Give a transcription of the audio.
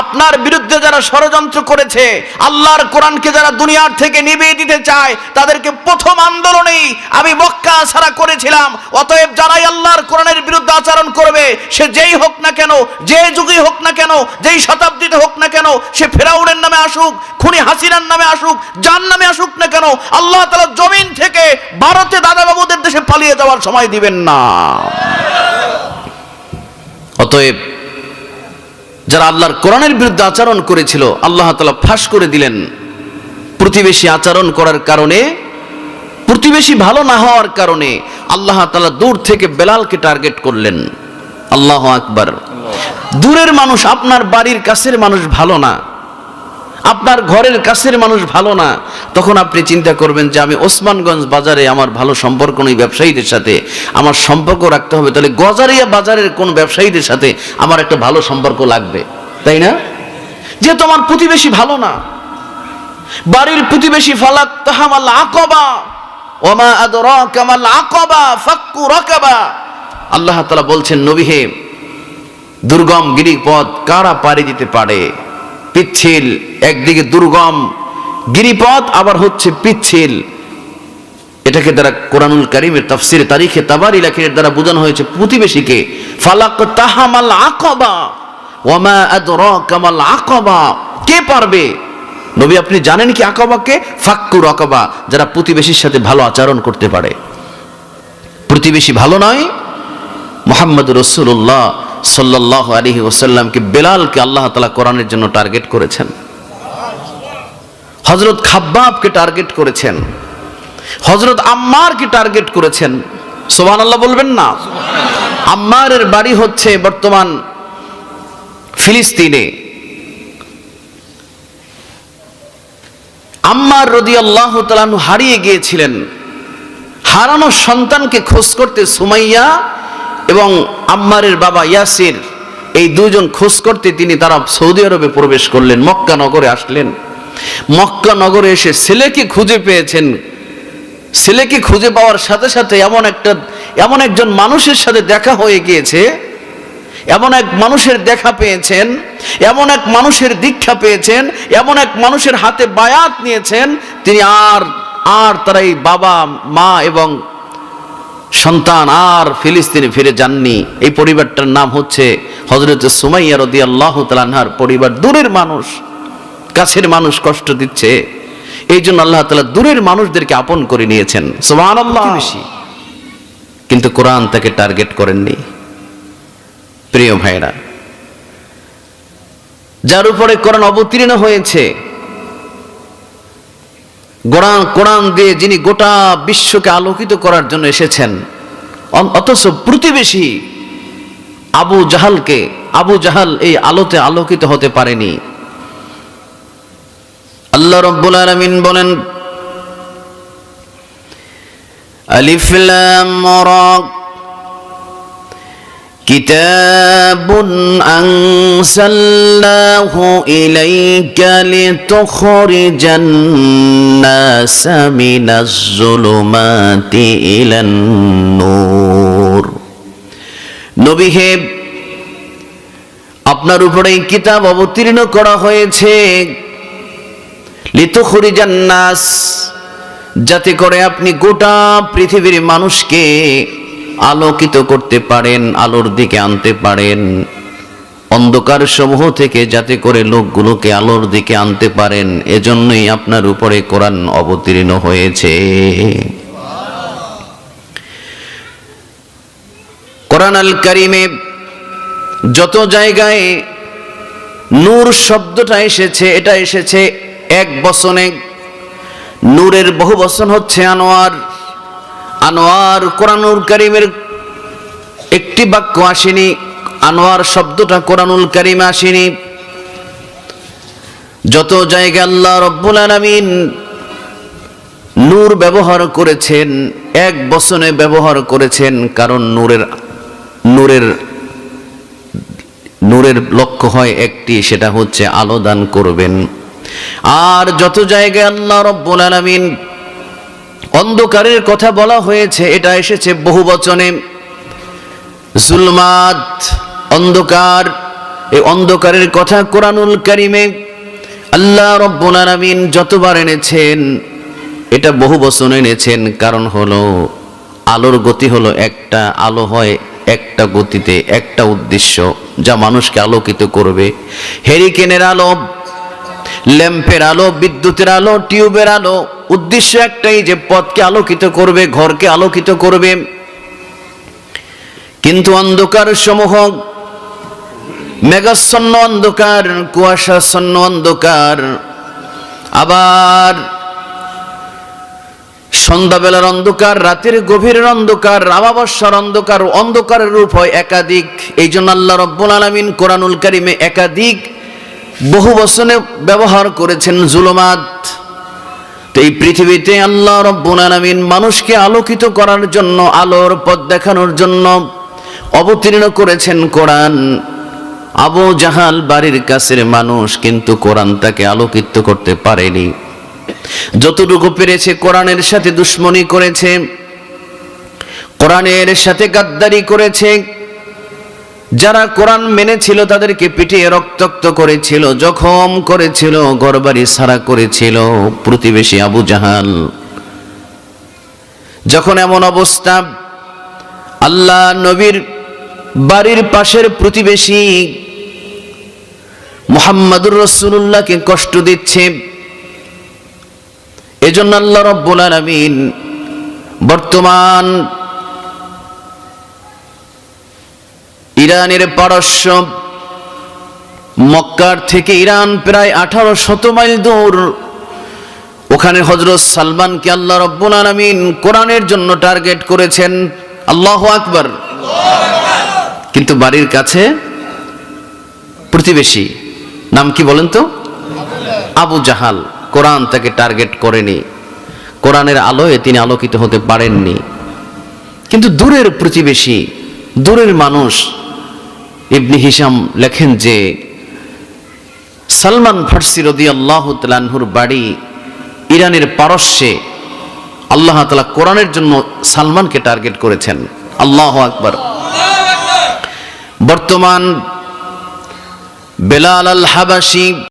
আপনার বিরুদ্ধে যারা ষড়যন্ত্র করেছে, আল্লাহর কোরআনকে যারা দুনিয়ার থেকে নিভিয়ে দিতে চায়, তাদেরকে প্রথম আন্দোলনেই আমি মক্কা করেছিলাম। অতএব যারাই আল্লাহর কোরআনের বিরুদ্ধে আচরণ করবে, সে যেই হোক না কেন, যে যুগেই হোক না কেন, যেই শতাব্দীতে হোক না কেন, সে ফেরাউনের নামে আসুক, খুনি হাসিনার নামে আসুক, যার নামে আসুক না কেন, আল্লাহ তালা জমিন থেকে ভারতে দাদাবাবুদের দেশে পালিয়ে যাওয়ার সময় দিবেন না। অতএব যারা আল্লাহর কোরআনের বিরুদ্ধে আচরণ করেছিল আল্লাহ তালা ফাঁস করে দিলেন। প্রতিবেশী আচরণ করার কারণে প্রতিবেশী ভালো না হওয়ার কারণে আল্লাহ তালা দূর থেকে বেলালকে টার্গেট করলেন। আল্লাহ আকবার। দূরের মানুষ আপনার বাড়ির কাছের মানুষ ভালো না। আপনার ঘরের কাছের মানুষ ভালো না, তখন আপনি চিন্তা করবেন যে আমি ওসমানগঞ্জ বাজারে আমার ভালো সম্পর্ক নেই ব্যবসায়ীদের সাথে, আমার সম্পর্ক রাখতে হবে। তাহলে গজারিয়া বাজারের কোন ব্যবসায়ীদের সাথে আমার একটা ভালো সম্পর্ক লাগবে? তাই না? যেহেতু আমার প্রতিবেশী ভালো না, বাড়ির প্রতিবেশী ফালাক তাহামাল আকবা, ওমা আদরা কামাল আকবা, ফাক্কু রাকাবা। আল্লাহ তাআলা বলছেন, নবী হে দুর্গম গিরিপথ কারা পাড়ি দিতে পারে? পিচ্ছিল, একদিকে দুর্গম, গিরিপথ, আবার হচ্ছে পিচ্ছিল। এটাকে দ্বারা কোরআনুল করিমের তাফসির তারিখে তাবারি লেখের দ্বারা বোঝানো হয়েছে প্রতিবেশীকে, ফালাক তাহামাল আকবা আকবা। কে পারবে? নবী, আপনি জানেন কি আকাবাকে? ফাক্কুর আকাবা, যারা প্রতিবেশীর সাথে ভালো আচরণ করতে পারে। প্রতিবেশী ভালো নয় মোহাম্মদ রসুল্লাহ সাল্লাহ আলহি ওসাল্লামকে বেলালকে আল্লাহ তালা কোরআনের জন্য টার্গেট করেছেন। হজরত খাব্বাবকে টার্গেট করেছেন। হজরত আম্মারকে টার্গেট করেছেন। সোমান আল্লাহ বলবেন না। আম্মারের বাড়ি হচ্ছে বর্তমান ফিলিস্তিনে। আম্মার রদি আল্লাহ হারিয়ে গিয়েছিলেন। হারানো সন্তানকে খোঁজ করতে সুমাইয়া এবং আম্মারের বাবা ইয়াসির, এই দুজন খোঁজ করতে তিনি তারা সৌদি আরবে প্রবেশ করলেন, মক্কা নগরে আসলেন। মক্কা নগরে এসে ছেলেকে খুঁজে পেয়েছেন। ছেলেকে খুঁজে পাওয়ার সাথে সাথে এমন একটা, এমন একজন মানুষের সাথে দেখা হয়ে গিয়েছে, এমন এক মানুষের দেখা পেয়েছেন, এমন এক মানুষের দীক্ষা পেয়েছেন, এমন এক মানুষের হাতে বায়াত নিয়েছেন, তিনি আর আর তারা এই বাবা, মা এবং সন্তান আর ফিলিস্তিনে ফিরে যাননি। এই পরিবারটার নাম হচ্ছে হজরত সুমাইয়া রদি আল্লাহ তালাহার পরিবার। দূরের মানুষ কাছের মানুষ কষ্ট দিচ্ছে। এই জন্য আল্লাহ তালা দূরের মানুষদেরকে আপন করে নিয়েছেন। সোমান আল্লাহ কিন্তু কোরআন তাকে টার্গেট করেননি। প্রিয় ভাইরা যার উপরে কোরআন অবতীর্ণ হয়েছে কোরআন কোরআন দিয়ে যিনি গোটা বিশ্বকে আলোকিত করার জন্য এসেছেন অথচ প্রতিবেশী আবু জাহালকে, আবু জাহাল এই আলোতে আলোকিত হতে পারেনি। আল্লাহ রব্বুল আলমিন বলেন, আলিফ লাম রা كتاب أنزلناه إليك لتخرج الناس من الظلمات إلى النور নবী হে আপনার উপরে এই কিতাব অবতীর্ণ করা হয়েছে লিতুখরিজান নাস যাতে করে আপনি গোটা পৃথিবীর মানুষকে আলোকিত করতে পারেন, আলোর দিকে আনতে পারেন। অন্ধকার সমূহ থেকে যাতে করে লোকগুলোকে আলোর দিকে আনতে পারেন, এজন্যই আপনার উপরে কোরআন অবতীর্ণ হয়েছে। কোরআন আল করিমে যত জায়গায় নূর শব্দটা এসেছে, এটা এসেছে এক বসনে নূরের বহু বচন হচ্ছে আনোয়ার। আনোয়ার কোরআনুল করিমের একটি বাক্য আসেনি, আনোয়ার শব্দটা কোরআনুল করিমে আসেনি। যত জায়গায় আল্লাহ রব্বুল আলামিন নূর ব্যবহার করেছেন, এক বচনে ব্যবহার করেছেন, কারণ নূরের নূরের নূরের লক্ষ্য হয় একটি, সেটা হচ্ছে আলো দান করবেন। আর যত জায়গায় আল্লাহ রব্বুল আলামিন অন্ধকারের কথা বলা হয়েছে, এটা এসেছে বহু বচনে। জুলমাত, অন্ধকার, এই অন্ধকারের কথা কোরআনুল কারিমে আল্লাহ রব্বুল আলামিন যতবার এনেছেন, এটা বহু বছর এনেছেন। কারণ হলো, আলোর গতি হলো একটা, আলো হয় একটা গতিতে, একটা উদ্দেশ্য, যা মানুষকে আলোকিত করবে। হেরিকেনের আলো ল্যাম্পের আলো, বিদ্যুতের আলো, টিউবের আলো। উদ্দেশ্য একটাই যে পথকে আলোকিত করবে, ঘরকে আলোকিত করবে। কিন্তু অন্ধকার সমূহ মেঘাচ্ছন্ন অন্ধকার, কুয়াশাচ্ছন্ন অন্ধকার। আবার সন্ধ্যাবেলার অন্ধকার, রাতের গভীরের অন্ধকার আমাবস্যার অন্ধকার, অন্ধকারের রূপ হয় একাধিক। এই জন্য আল্লাহ রব্বুল আলমিন কোরআনুল কারিমে একাধিক বহু বচনে ব্যবহার করেছেন জুলুমাত। এই পৃথিবীতে আল্লাহ আলমিন মানুষকে আলোকিত করার জন্য, আলোর পথ দেখানোর জন্য অবতীর্ণ করেছেন কোরআন। আবু জাহাল বাড়ির কাছের মানুষ কিন্তু কোরআন তাকে আলোকিত করতে পারেনি। যতটুকু পেরেছে কোরআনের সাথে দুশ্মনী করেছে, কোরআনের সাথে গাদ্দারি করেছে যারা কোরআন মেনেছিল তাদেরকে পিটিয়ে রক্তাক্ত করেছিল, জখম করেছিল, ঘরবাড়ি সারা করেছিল প্রতিবেশী আবু জাহাল। যখন এমন অবস্থা, আল্লাহ নবীর বাড়ির পাশের প্রতিবেশী মোহাম্মদুর রসুল্লাহকে কষ্ট দিচ্ছে। এজন্য আল্লাহ রব্বুল আলামিন বর্তমান ইরানের পারস্য মক্কার থেকে ইরান প্রায় আঠারো শত মাইল দূর। ওখানে হজরত সালমানকে আল্লাহ রব্বুল আলামিন কোরআনের জন্য টার্গেট করেছেন। আল্লাহ আকবর। কিন্তু বাড়ির কাছে প্রতিবেশী, নাম কি বলেন তো? আবু জাহাল। কোরআন তাকে টার্গেট করেনি। কোরআনের আলোয় তিনি আলোকিত হতে পারেননি। কিন্তু দূরের প্রতিবেশী, দূরের মানুষ ইবনি হিসাম লেখেন যে, সালমান ফার্সি রদি আল্লাহ তালাহুর বাড়ি ইরানের পারস্যে আল্লাহ তালা কোরআনের জন্য সালমানকে টার্গেট করেছেন। আল্লাহ আকবর। বর্তমান বেলাল আল হাবাসি